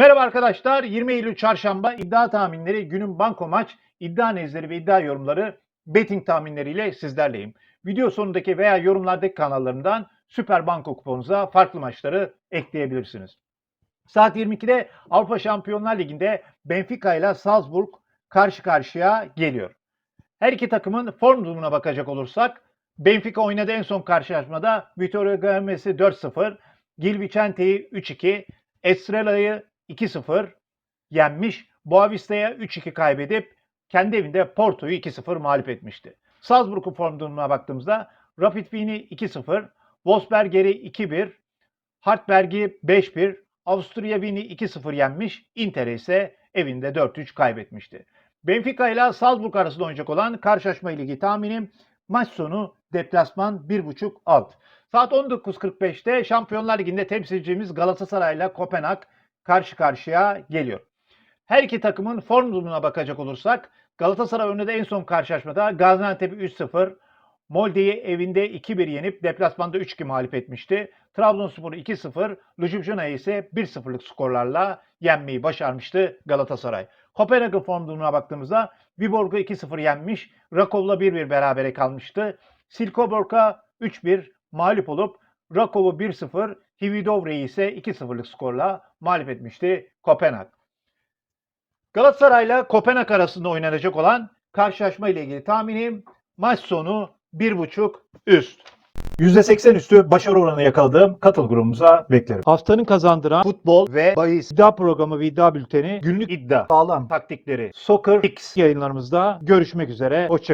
Merhaba arkadaşlar. 20 Eylül Çarşamba iddia tahminleri, günün banko maç, iddia analizleri ve iddia yorumları betting tahminleriyle sizlerleyim. Video sonundaki veya yorumlardaki kanallarından Süper Banko kuponunuza farklı maçları ekleyebilirsiniz. Saat 22'de Avrupa Şampiyonlar Ligi'nde Benfica ile Salzburg karşı karşıya geliyor. Her iki takımın form durumuna bakacak olursak Benfica oynadı en son karşılaşmada Vitória Gomez'i 4-0, Gil Vicente'yi 3-2, Estrela'yı 2-0 yenmiş. Boavista'ya 3-2 kaybedip kendi evinde Porto'yu 2-0 mağlup etmişti. Salzburg'un form durumuna baktığımızda Rapid Wien'i 2-0, Wolfsberger'i 2-1, Hartberg'i 5-1, Avusturya Wien'i 2-0 yenmiş. Inter ise evinde 4-3 kaybetmişti. Benfica ile Salzburg arasında oynayacak olan karşılaşma ligi tahminim maç sonu deplasman 1.5 alt. Saat 19.45'te Şampiyonlar Ligi'nde temsilcimiz Galatasaray ile Kopenhag karşı karşıya geliyor. Her iki takımın form durumuna bakacak olursak Galatasaray oynadığı en son karşılaşmada Gaziantep'i 3-0, Molde'yi evinde 2-1 yenip deplasmanda 3-2 mağlup etmişti. Trabzonspor'u 2-0, Ljubljana ise 1-0'lık skorlarla yenmeyi başarmıştı Galatasaray. Kopenhag'ın form durumuna baktığımızda Viborg'u 2-0 yenmiş, Rakov'la 1-1 berabere kalmıştı. Silkeborg'a 3-1 mağlup olup Rakov'u 1-0, Hividovre'yi ise 2-0'lık skorla mağlup etmişti Kopenhag. Galatasaray ile Kopenhag arasında oynanacak olan karşılaşma ile ilgili tahminim maç sonu 1.5 üst. %80 üstü başarı oranı yakaladığım katıl grubumuza beklerim. Haftanın kazandıran futbol ve bahis iddia programı ve iddia bülteni günlük iddia sağlam taktikleri Soccer X yayınlarımızda görüşmek üzere. Hoşçakalın.